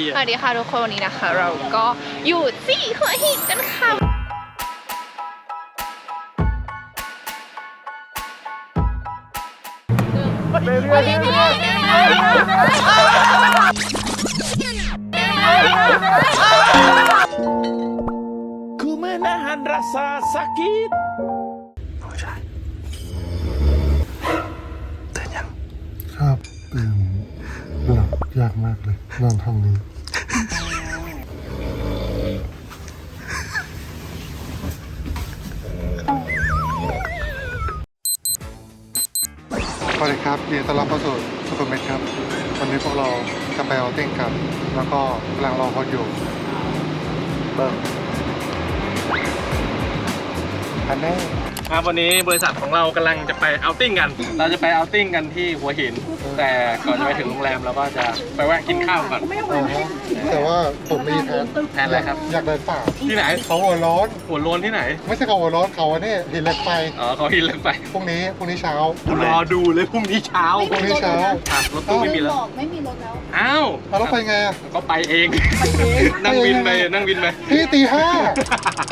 หี้ยสวัสดีค่ะทุกคนวันนี้นะคะ เราก็อยู่ที่หัวหินกันค่ะ Ku menahan rasa sakit ครับตื่นหลับยากมากเลยนอนห้องนี้ สวัสดีครับยินดีต้อนรับเข้าสู่สุขุมวิทครับ วันนี้พวกเราจะไปเอาติ้งกันแล้วก็กำลังรอเขาอยู่เบิ้งอันแน่ครับวันนี้บริษัทของเรากำลังจะไปเอาท์ติ้งกัน เราจะไปเอาท์ติ้งกันที่หัวหิน แต่ก่อนจะไปถึงโรงแรมเราก็จะไปแวะกินข้าวก่อนอ๋อแต่ว่าผมมีแผนแทนอะไรครับ อยากเดินป่าที่ไหนเขาหัวร้อน หัวโลนที่ไหน ไม่ใช่เขาหัวร้อนเขาอันนี้หินเหล็กไฟอ๋อเขาหินเลยไปพรุ่งนี้พรุ่งนี้เช้า รอดูเลยพรุ่งนี้เช้าพรุ่งนี้เช้าอะรถตู้ไม่มีแล้ว บอกไม่มีรถแล้ว อ้าวเอาแล้วไปไงอะก็ไปเอง นั่งวินไปนั่งวินไปพี่ตีห้า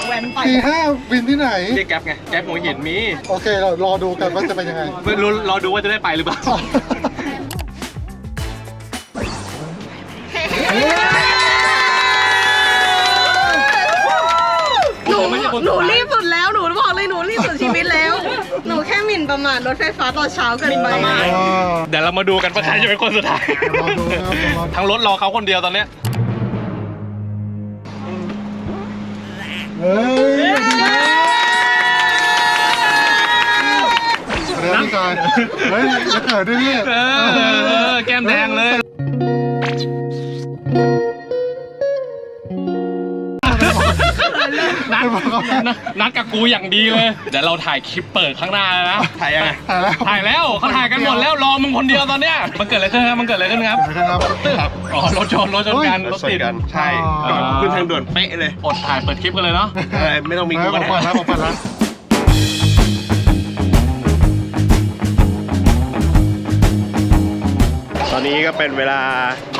แว้นไปตีห้าวินที่ไหน เรียกแก๊ปไง แก๊ปหัวหินมีโอเคเรารอดูกันว่าจะเป็นยังไง ไม่รู้รอดูว่าจะได้ไปหรือเปล่า หนูแค่หมิ่นประมาทรถไฟฟ้าตอนเช้าเกินไปอ่าเดี๋ยวเรามาดูกันว่าใครจะเป็นคนสุดท้ายรอดูนะครับรอดูทั้งรถรอเขาคนเดียวตอนเนี้ยเฮ้ยเดี๋ยวพี่กายเฮ้ยจะเกิดด้วยพี่ เออแก้มแดงเลย นัดนัดนัดกับกูอย่างดีเลย เดี๋ยวเราถ่ายคลิปเปิดข้างหน้าเลยนะ ถ่ายยังไง ถ่ายแล้วถ่ายแล้วเขาถ่ายกันหมดแล้วรอมึงคนเดียวตอนเนี้ย มันเกิดอะไรขึ้นครับ มันเกิดอะไรขึ้นครับนะครับอ๋อรถชนรถชนกันรถติดใช่อ่าขึ้นทางด่วนเป๊ะเลย อดถ่ายเปิดคลิปกันเลยเนาะเออไม่ต้องมีมีกูกูก็ก็ได้ได้ผมเปิดแล้วผมเปิดแล้วตอนนี้ก็เป็นเวลา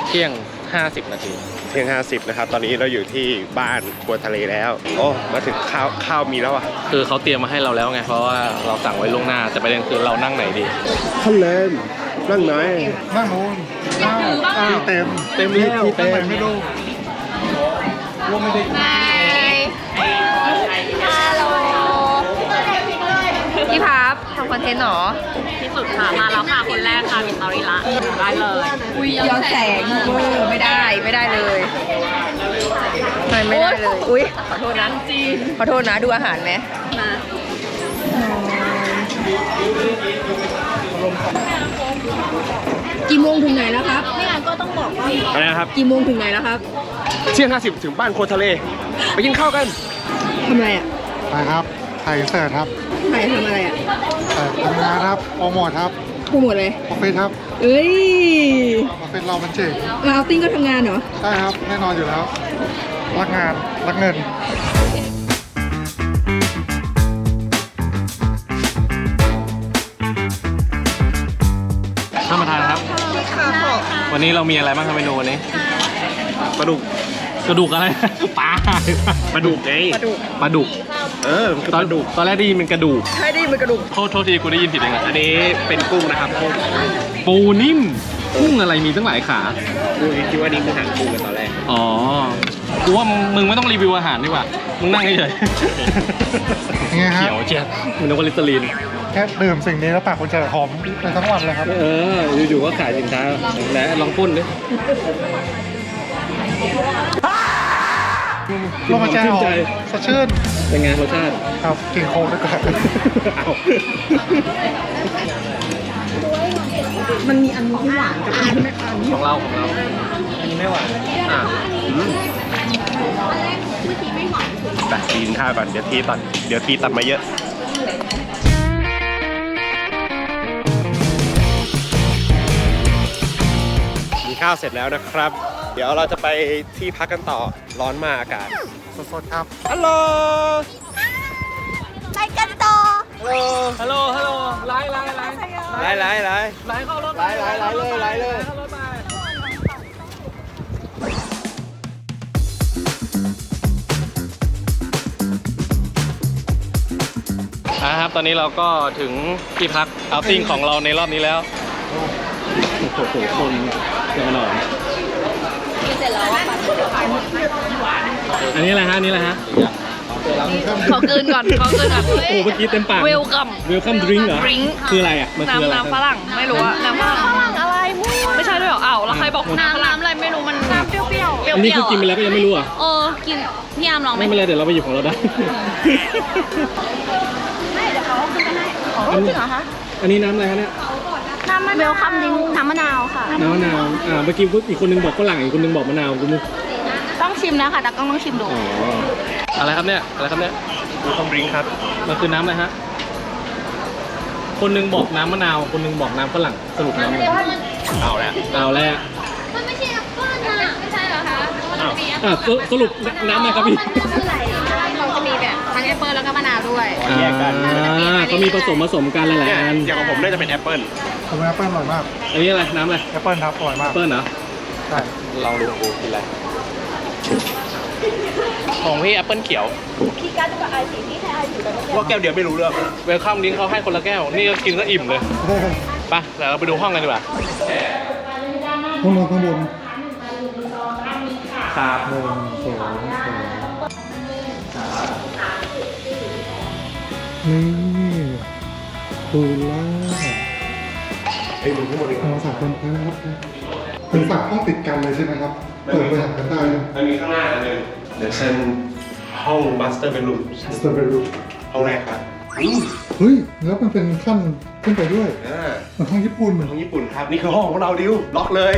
เที่ยง 50 นาที เที่ยง 50 นะครับ ตอนนี้เราอยู่ที่บ้านครัวทะเลแล้ว โอ้ มาถึงข้าวข้าวมีแล้วอะ คือเขาเตรียมมาให้เราแล้วไง เพราะว่าเราสั่งไว้ล่วงหน้า แต่ประเด็นคือเรานั่งไหนดีข้าวเลนนั่งไหน นั่งนู้นอ้าวอ้าวเต็ม เต็มแล้วที่เต็มไม่รู้ไงฮัลโหลพี่พับทำคอนเทนต์เหรอที่ สุดค่ะ มาแล้วค่ะคนแรกค่ะมีสตอรี่ละได้เลยอุ้ยย้อนแสงเวอร์ไม่ได้ไม่ได้เลยไม่ไม่ได้เลย อุ้ยขอโทษนะขอโทษนะดูอาหารไหมมากี่โมงถึงไหนแล้วครับไม่งั้นก็ต้องบอกว่าอะไรนะครับกี่โมงถึงไหนแล้วครับเที่ยง50ถึงบ้านครัวทะเล ไปกินข้าวกันทำอะไรอะไปครับถ่ายเสิร์ตครับ ไหนทำอะไรอะแต่ทำงานครับโปรโมทครับโปรโมทเลย ออฟฟิศครับเอ้ยออฟฟิศเรามันเจ๋งมาเอาติ้งก็ทำงานเหรอ ใช่ครับแน่นอนอยู่แล้ว รักงานรักเงิน ท่านประธานครับ วันนี้เรามีอะไรบ้างครับเมนูวันนี้ ปลาดุก กระดูกอะไร ปลา ปลาดุกไงปลาดุก เออมันคือตอปนลาดุกตอนแรกได้ยินเป็นกระดูกใช่ดิมันกระดูกโทษโทษทีกูได้ยินผิดเองอะอันนี้เป็นกุ้งนะครับกุ้งปูนิ่มกุ้งอะไรมีตั้งหลายขา กูคิดว่านี่คือหางกุ้งกันตอนแรกอ๋อ กูว่ามึงไม่ต้องรีวิวอาหารดีกว่า มึงนั่งเฉยยังไงๆฮะ เขียวเชียมึงนึกว่าลิตเตอรีน แค่ดื่มสิ่งนี้แล้วปากคุณจะหอมไปทั้งวันเลยครับ เออ อยู่ๆก็ขายสินค้าไหนลองพ่นดิ ลมหายใจออกสดชื่นเป็นไงรสชาติครับกินโค้กด้วยกันมันมีอันที่หวานกับอันที่ไม่หวานของเราของเรา อันนี้ไม่หวานอะแต่กินข้าวก่อนเดี๋ยวทีตัด เดี๋ยวทีตัดมาเยอะกินข้าวเสร็จแล้วนะครับเเดี๋ยวเราจะไปที่พักกันต่อร้อนมากอากาศสดๆครับฮัลโหลไปกันต่อฮัลโหลฮัลโหลฮัลโหลไลฟ์ไลฟ์ไลฟ์ไลฟ์ไลฟ์ไลฟ์ไลฟ์เข้ารถไลฟ์ไลฟ์ไลเลยไลฟ์เลยเข้ารถไปนะครับตอนนี้เราก็ถึงที่พักเอาติ้งของเราในรอบนี้แล้ว โอ้โหคนเแน่นอนะหน่อยอันนี้อะไรฮะอันนี้อะไรฮะขอเกินก่อนขอเกินก่อนโอ้โหเมื่อกี้เต็มปากเวลคัมเวลคัมดริงเหรอ Drink คืออะไรอะมันคืออะไรน้ำน้ำฝรั่งไม่รู้อะน้ำฝรั่งอะไรไม่ใช่ด้วยเหรออ้าวแล้วใครบอกน้ำน้ำอะไรไม่รู้มันน้ำเปรี้ยวเปรี้ยวเปรี้ยวอันนี้คือกินไปแล้วก็ยังไม่รู้อะเออกินพี่ยามลองไหมไม่เป็นไรเดี๋ยวเราไปหยิบของเราได้อ๋อจริงเหรอคะอันนี้น้ำอะไรฮะเนี่ย น้ำมะนาวเวลคัมดิงน้ำมะนาวค่ะ น้ำมะนาวอ่าเมื่อกี้อีกคนนึงบอกฝรั่งอีกคนนึงบอกมะนาวคุณนึกต้องชิมนะค่ะแต่ต้องต้องชิมดู อ๋อ อะไรครับเนี่ย อะไรครับเนี่ยดูคอมดริงครับ มันคือน้ำอะไรฮะ คนนึงบอกน้ำมะนาว คนนึงบอกน้ำฝรั่ง สรุปน้ำอะไรเอาแล้วเอาแล้วมันไม่ใช่แอปเปิ้ลนะไม่ใช่เหรอคะอ้าวอะสสรุปน้ำอะไรครับพี่เราจะมีแบบทั้งแอปเปิ้ลแล้วก็มะนาวด้วย อ่าเขามีผสมผสมกันหลายเนี่ยๆอันอย่างของผมน่าจะเป็นแอปเปิล ผมแอปเปิ้ลอร่อยมากอันนี้อะไร น้ำอะไรแอปเปิ้ลครับอร่อยมากแอปเปิ้ลเหรอ ใช่ลองดูกูกินอะไร ของพี่แอปเปิ้ลเขียวว่าแก้วเดียวไม่รู้เรื่อง เวลคัมดิ้งเขาให้คนละแก้ว นี่ก็กินก็อิ่มเลยไปเดี๋ยวเราไปดูห้องกันดีกว่าข้างบนข้างบนครับหนึ่งสองสามนี่ปูล่า ไอ้ดูข้างบนดีกว่าเราสามคนครับเป็นฝากห้องติดกันเลยใช่ไหมครับ เปิดไปหากันได้เลยมันมีข้างหน้าอันหนึงเดี๋ยวเช่นห้องมาสเตอร์เป็นรูมสเตอร์เบอร์รูห้องแรกครับเฮ้ย แล้วมันเป็นขั้นขึ้นไปด้วยอ่าเหมือนห้องญี่ปุ่นห้องญี่ปุ่นครับ นี่คือห้องของเราดิวล็อกเลย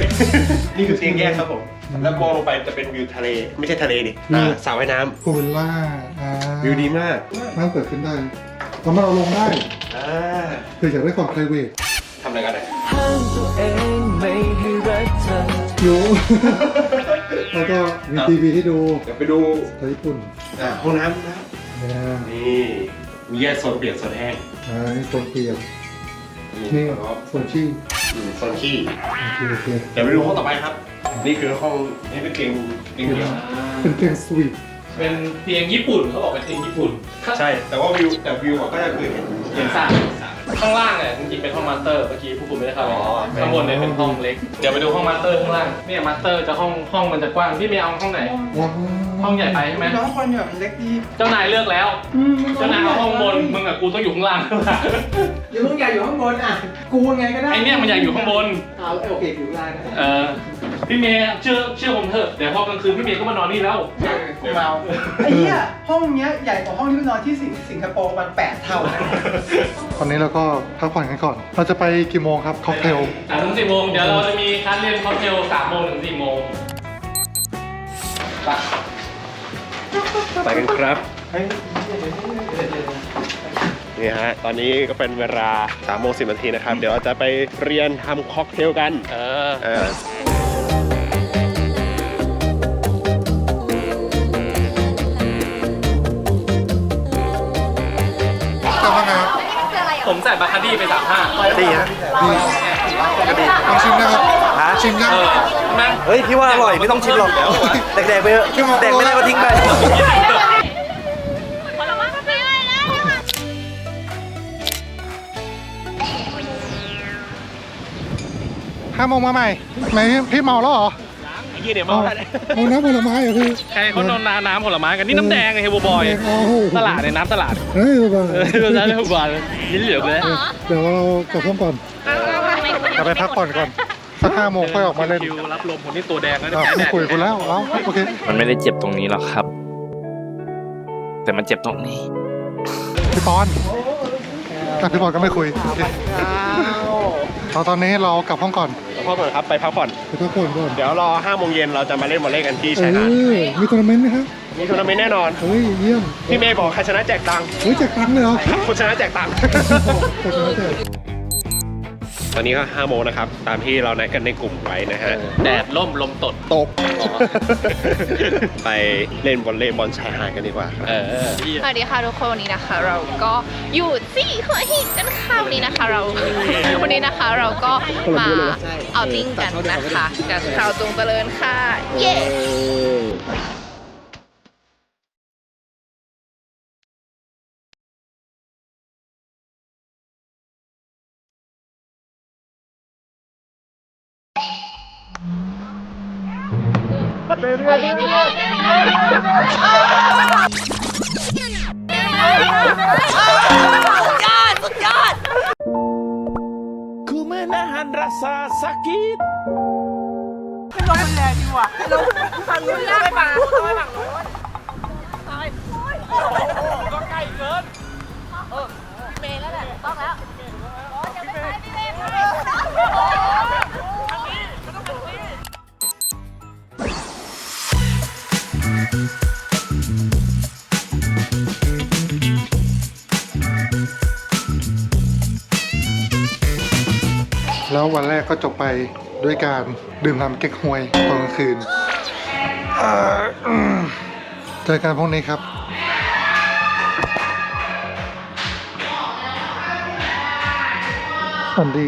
นี่คือเตียงแยกครับผม แล้วมองลงไปจะเป็นวิวทะเล ไม่ใช่ทะเลดิอ่าสระว่ายน้พูลล่าอ่าำวิวดีมาก น่าเกิดขึ้นได้เรามาเราลงได้อ่าคืออยากได้ความ p r i v a t ทำอะไรกันเนี่ยโยแล้วก็มีทีวีให้ดูเดี๋ยวไปดูไทยญี่ปุ่นอ่าห้องน้ำนะเนี่ยนี่มีแยกโซนเปียกโซนแห้งอ่านี่โซนเปียกนี่แล้วก็โซนชี่อืมโซนขี้โอเคโอเคเดี๋ยวไปดูห้องต่อไปครับ นี่คือห้องนี่เป็นเตียงเตียงเดี่ยวเป็นเตียงสวีทเป็นเตียงญี่ปุ่นเขาบอกเป็นเตียงญี่ปุ่น ใช่ แต่ว่าวิวแต่วิวอะก็จะคือเห็นเห็นสระ ข้างล่างเนี่ยจริงๆเป็นห้องมาสเตอร์เมื่อกี้ผู้คุณไม่ได้เข้าไปอ๋อ ข้างบนเนี่ยเป็นห้องเล็ก เดี๋ยวไปดูห้องมาสเตอร์ข้างล่างเนี่ยมาสเตอร์จะห้องห้องมันจะกว้างพี่เมย์เอาห้องไหนว้าว ห้องใหญ่ไปใช่ไหม น้องคนแบบเล็กดีเจ้านายเลือกแล้ว เจ้านายเอาห้องบน มึงกับกูต้องอยู่ข้างล่างอย่าเพิ่งอยากอยู่ข้างบนอะ กูไงก็ได้ไอเนี่ยมันอยากอยู่ข้างบนเอาโอเคอยู่ได้นะเออ พี่เมย์เชื่อเชื่อผมเถอะ เดี๋ยวพอกลางคืนพี่เมย์ก็มานอนนี่แล้ว กูเมาไอ้เหี้ยห้องเนี้ยใหญ่กว่าห้องที่ไปนอนที่สิงสิงคโปร์ประมันแปดเท่านะตอนนี้เราก็พักผ่อนกันก่อน เราจะไปกี่โมงครับค็อกเทล สามถึงสี่โมง เดี๋ยวเราจะมีคัดเรียนค็อกเทลสามโมงถึงสี่โมงไป ไปกันครับนี่ฮะ ตอนนี้ก็เป็นเวลา3โมง10นาทีนะครับ เดี๋ยวเราจะไปเรียนทำค็อกเทลกัน เออเออแต่ว่าไงครับผมใส่บาคาร์ดี้ไปสามห้าดีฮะดี ลองชิมนะครับชิมยังเออนั่งเฮ้ยพี่ว่าอร่อยไม่ต้องชิมหรอกแดกๆไปเถอะแดกไม่ได้ก็ทิ้งไปผลไม้ก็เป็นอะไรนะห้าโมงมาใหม่ไหนพี่เมาแล้วเหรอไอ้เหี้ยเดี๋ยวเอามาได้เอาน้ำผลไม้เหรอพี่ใครเขาโดนน้ำผลไม้กันนี่น้ำแดงไงเฮลบอยโอ้โหตลาดในน้ำตลาดเฮ้ยบ้าเออน้ำเฮลบอยลิ้นเหลืองเลยเดี๋ยวเรากลับห้องก่อน กลับไปพักผ่อนก่อนสักห้าโมงค่อยออกมาเล่นคิวรับลมคนที่ตัวแดงแล้วอ้าวแพ้แดไม่ดคุยกันแล้วเอ้าโอเคมันไม่ได้เจ็บตรงนี้หรอกครับ แต่มันเจ็บตรงนี้ พี่ปอนแต่พี่ปอนก็ไม่คุยโอเคเราตอนนี้เรากลับห้องก่อนพักผ่อนครับไปพักผ่อนไปพักผ่อนก่อนเดี๋ยวรอ5โมงเย็นเราจะมาเล่นวอลเลย์กันที่เอชายหาดอมีทัวร์นาเมนต์ไหมครับมีทัวร์นาเมนต์แน่นอนเฮ้ยเยี่ยมพี่เมย์บอกใครชนะแจกตังค์เฮ้ยแจกตังค์เลยเหรอคนชนะแจกตังค์แจก ตังค์แจกตอนนี้ก็5โมงนะครับ ตามที่เรานัดกันในกลุ่มไว้นะฮะ แดดล่มลมตด ตก ไปเล่นวอลเลย์บอลชายหาดกันดีกว่าครับ เออสวัสดีค่ะทุกคนวันนี้นะคะ เราก็อยู่ที่หัวหินกันค่ะวันนี้นะคะเราวันนี้นะคะเราก็มาเอาติ้งกันนะคะกับชาวจงเจริญค่ะ เย้ แล้ววัน แล้ววันแรกก็จบไปด้วยการดื่มน้ำเก๊กฮวยตอนกลางคืนเจอกันพรุ่งนี้ครับฝันดี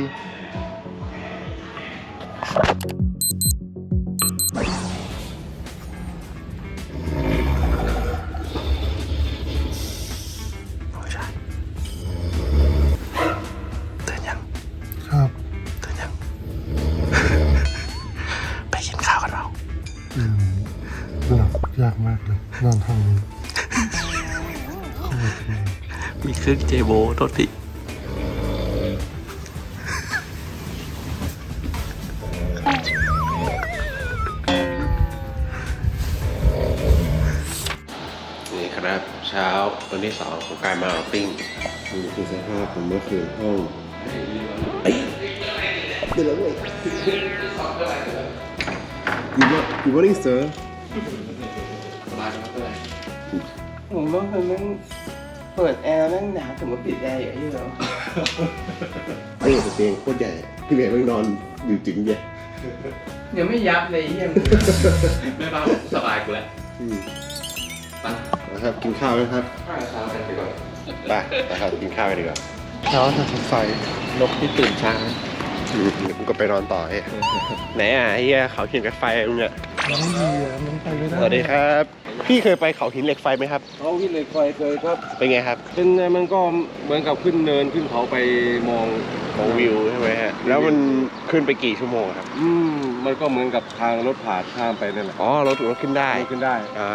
มีเครื่องเจโบโทษทีนี่ครับเช้าวันที่สองของการมาเอาติ้งนี่คือสภาพผมเมื่อคืนห้องเอ้ยเดี๋ยวแล้วเว้ย Good morning, good morning sir ผมว่ามันนั่ง เปิดแอร์นั่งหนาวถึงมาปิดแอร์อย่างนี้เหรอเอ้ยแต่เตียงโคตรใหญ่พี่เบย์ไม่งนอนอยู่จริงเนี่ยเดี๋ยวไม่ยับเลยไอ้เฮียไม่บ้าสบายกูแล้วอืมไปนะครับกินข้าวนะครับไปนะครับกินข้าวกันดีกว่าเช้าจะสดใสนกที่ตื่นช้าอืมเดี๋ยวกูก็ไปนอนต่อไอ้ไหนอะไอ้เหี้ยเขาหินเหล็กไฟมึงอ่ะไม่ดีอะมันไปไม่ได้สวัสดีครับ พี่เคยไปเขาหินเหล็กไฟไหมครับ เขาที่เหล็กไฟเคยครับ เป็นไงครับ เป็นไงมันก็เหมือนกับขึ้นเนินขึ้นเขาไปมองของวิวใช่ไหมฮะ แล้วมันขึ้นไปกี่ชั่วโมงครับ อืมมันก็เหมือนกับทางรถผ่านข้ามไปนั่นแหละอ๋อรถรถขึ้นได้ขึ้นได้ อ่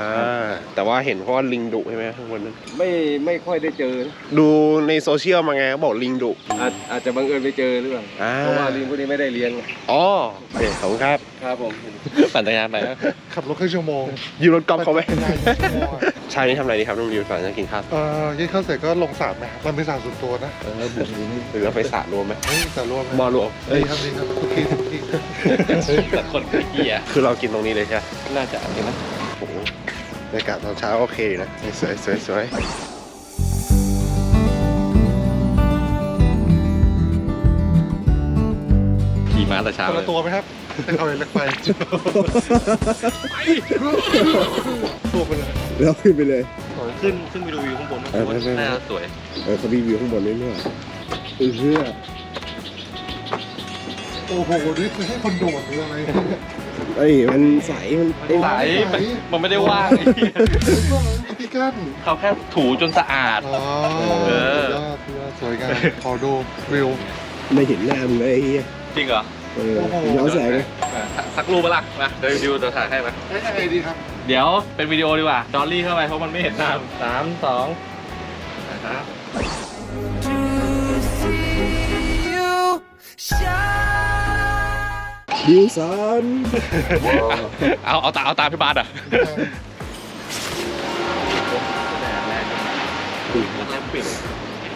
า แต่ว่าเห็นเพราะว่าลิงดุใช่ไหมข้างบนนั้น ไม่ไม่ค่อยได้เจอนะดูในโซเชียลมาไงเขาบอกลิงดุอาจอาจจะบังเอิญไปเจอหรือเปล่าอ่าเพราะว่าลิงพวกนี้ไม่ได้เลี้ยงไงอ๋อโอเคขอบคุณครับครับผมปั่นจักรยานไปนะขับรถครึ่งชั่วโมง ยืมรถกอล์ฟเขาไหมด้ชั่วโมงอะชายนี่ทำอะไรดีครับน้องดิวก่อนจะกินข้าว เอ่อยื่นข้าวเสร็จก็ลงสระไหมครับมันเป็นสระส่วนตัวนะหรือเราไปสระรวมไหมเฮ้ยแต่รวมบ่อรวมดีครับดีครับทุกที่ทุกที่แต่คนเกียคือเรากินตรงนี้เลยใช่ไหมน่าจะเห็นไหมโอ้โหบรรยากาศตอนเช้าโอเคนะสวยสวยสวยขี่ม้าแต่เช้าคนเลละยตัวไหมครับ เป็นเขาเล็กไฟตัวไปเลยแล้วขึ้นไปเลยขึ้นขึ้นไปดูวิวข้างบนเออไม่ไม่ น่าจะสวย เออเขามีวิวข้างบนด้วยนี่หว่าเออเพื่อโอ้โห นี่คือให้คนโดดหรืออะไรเอ้ยมันใสมันเอ้ย ใสมันไม่ได้ว่างพี่กั้นเขาแค่ถูจนสะอาด อ๋อเออ สุดยอดสุดยอดสวยงามขอดูวิวไม่เห็นหน้ามึงเลยไอ้เหี้ยจริงเหรอ เออโอ้โหย้อนแสงเลยอะสักรูปปะล่ะมาเดี๋ยววิวจะถ่ายให้มาเอ้ยยังไงดีครับเดี๋ยวเป็นวิดีโอดีกว่าจอรี่เข้าไปเพราะมันไม่เห็นหน้าสามสองนะครับ ดิวสันเอาเอาตาเอาตาพี่บาสอะแรกปิด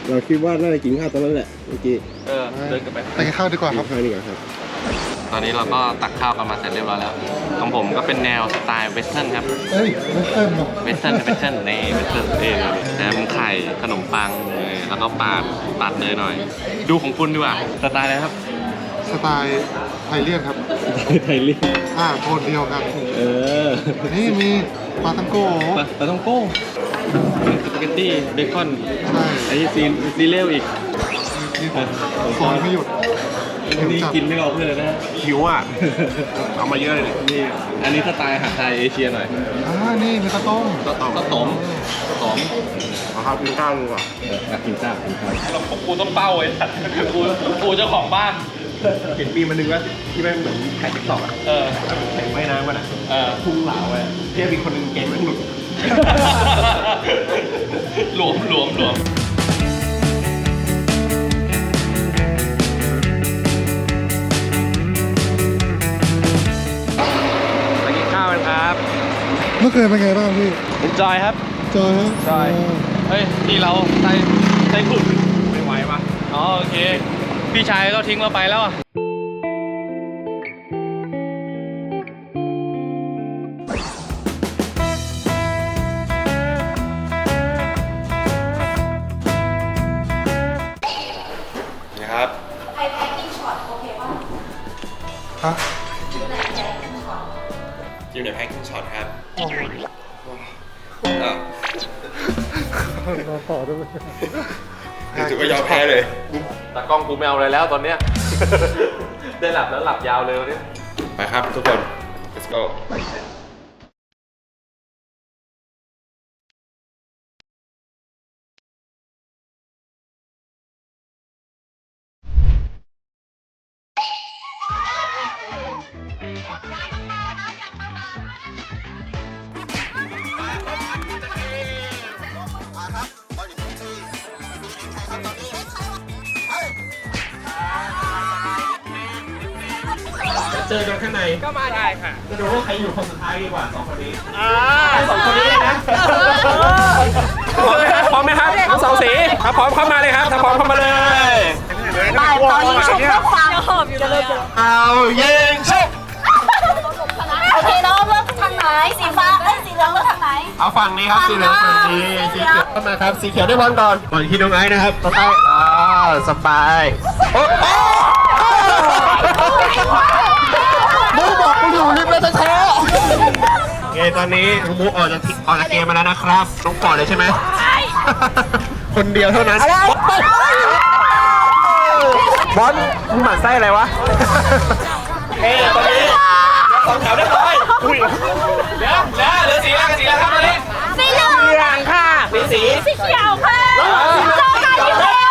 เราคิดว่าน่าจะกินข้าวตอนนั้นแหละเมื่อกี้เออเดินกลับไปไปกินข้าวดีกว่ากิคนรับข้าวดีกว่าครับ ตอนนี้เราก็ตักข้าวกันมาเสร็จเรียบร้อยแล้ว ของผมก็เป็นแนวสไตล์เวสเทิร์นครับเฮ้ยไม่เต้นหรอกเวสเทิร์นเวสเทิร์นนี่เวสเทิร์นนี่แฮมไข่ขนมปังนี่แล้วก็ปาดปาดเนยหน่อย ดูของคุณดีกว่าสไตล์อะไรครับ สไตล์ไทยเลียนครับ ไทยลิงอ่าโทนเดียวกัน เออนี่มีปลาตังโก้ปลาปลาต้องโก้สปาเกตตี้เบคอนใช่ไอ้ซีนซีเรียลอีกนี่ผมสอนไม่หยุดอั นนี้กินไม่รอเพื่อนเลยนะหิวอะ เอามาเยอะเลยนี่ อันนี้สไตล์อาหารไทยเอเชียหน่อยอ่านี่มีข้าวต้มก็ตอมก็ตอมตอมเอาครับกินข้าวดีกว่ากินข้าวกินข้าวเรากูต้องเป้าไอ้สัตว์กูกูเจ้าของบ้านเห็นปีมันนึงว่าที่แม่งเหมือนถ่ายติ๊กต็อกอะเออแข่งว่ายน้ำมันอะเออพุ่งเหลาไปเทียบอีกคนนึงเกมแม่งหลุดหลวมหลวมหลวม เมื่อคืนเป็นไงบ้างพี่ enjoy ครับ จอยฮะจอย เฮ้ยนี่เราไต้ไต้ฝุ่นไม่ไหวปะอ๋อโอเค พี่ชายก็ทิ้งเราไปแล้วอะนะครับฮะทีมไหนแพ็กกิ้ง ช็อตครับอ้าวขอด้วยถือว่ายอมแพ้เลยตากล้องกูไม่เอาอะไรแล้วตอนเนี้ย ได้หลับแล้วหลับยาวเลยวันนี้ ไปครับทุกคน let's go เจอกันข้างในก็มาได้ค่ะ จะดูว่าใครอยู่คนสุดท้ายดีกว่าสองคนนี้อ่าสองคนนี้เลยนะพร้อมไหมครับพร้อมไหมครับทั้งสองสีถ้าพร้อมเข้ามาเลยครับถ้าพร้อมเข้ามาเลยตอนนี้ชุบเพื่อฟังจะเริ่มจะเอายิงชุบโอเคแล้วเลือกทางไหนสีฟ้าเอ้ยสีเหลืองเลือกทางไหนเอาฝั่งนี้ครับสีเหลืองฝั่งนี้สีเขียวเข้ามาครับสีเขียวได้บอลก่อนก่อนที่น้องไอ้นะครับน้องไอ้อ่าสบายโอ้โอ้มูบ อกกูอยู่ริมแล้วแท้ๆโอเคตอนนี้น้องมูออกจากออกจากเกมมาแล้วนะครับน้องปอดเลยใช่ไหมใช่คนเดียวเท่านั้นบอลมึงหมั่นไส้อะไรวะเอ้ยตอนนี้สองแถวเรียบร้อยอุ้ยเดี๋ยวเดี๋ยวเหลือสีอะไรกับสีอะไรครับตอนนี้สีเหลืองเหลืองค่ะสีสีสีเขียวค่ะเจอกันอีกแล้ว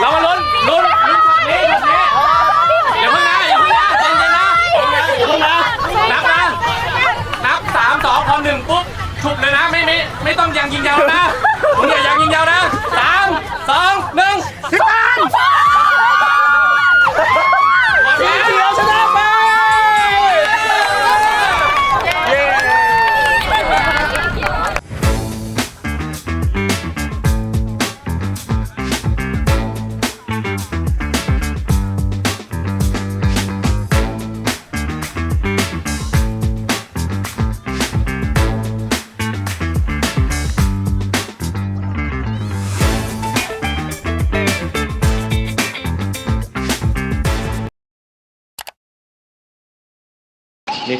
เรามาลุ้นลุ้นลุ้นช็อตนี้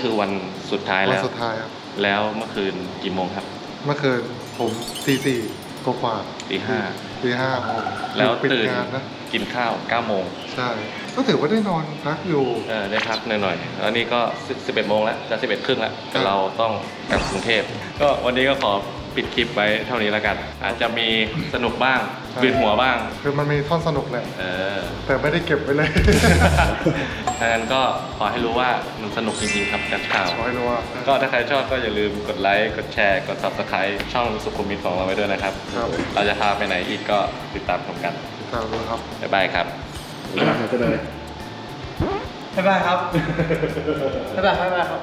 คือวันสุดท้ายวันแล้ว สุดท้ายครับ แล้วเมื่อคืนกี่โมงครับ เมื่อคืนผมตีสี่กว่าตีห้า ตีห้าโมงแล้วปิดตื่นงานนะ กินข้าว9โมงใช่ ก็ถือว่าได้นอนพักอยู่ เออได้พักหน่อยๆแล้วนี่ก็11โมงแล้วจะ11ครึ่งแล้วครับเราต้องกลับกรุงเทพก็วันนี้ก็ขอ ปิดคลิปไว้เท่านี้แล้วกัน อาจจะมีสนุกบ้างบืนหัวบ้าง คือมันมีท่อนสนุกแหละ เออ แต่ไม่ได้เก็บไว้เลย ดังนั้นก็ขอให้รู้ว่ามันสนุกจริงๆครับกับข่าว ขอให้รู้ว่า ก็ถ้าใครชอบก็อย่าลืมกดไลค์ กดแชร์ กด subscribe ช่องสุขุมวิทของเราไว้ด้วยนะครับ ครับ เราจะพาไปไหนอีกก็ติดตามชมกัน ติดตามดูครับ บ๊ายบายครับบ๊ายบายครับ บ๊ายบายบ๊ายบายครับ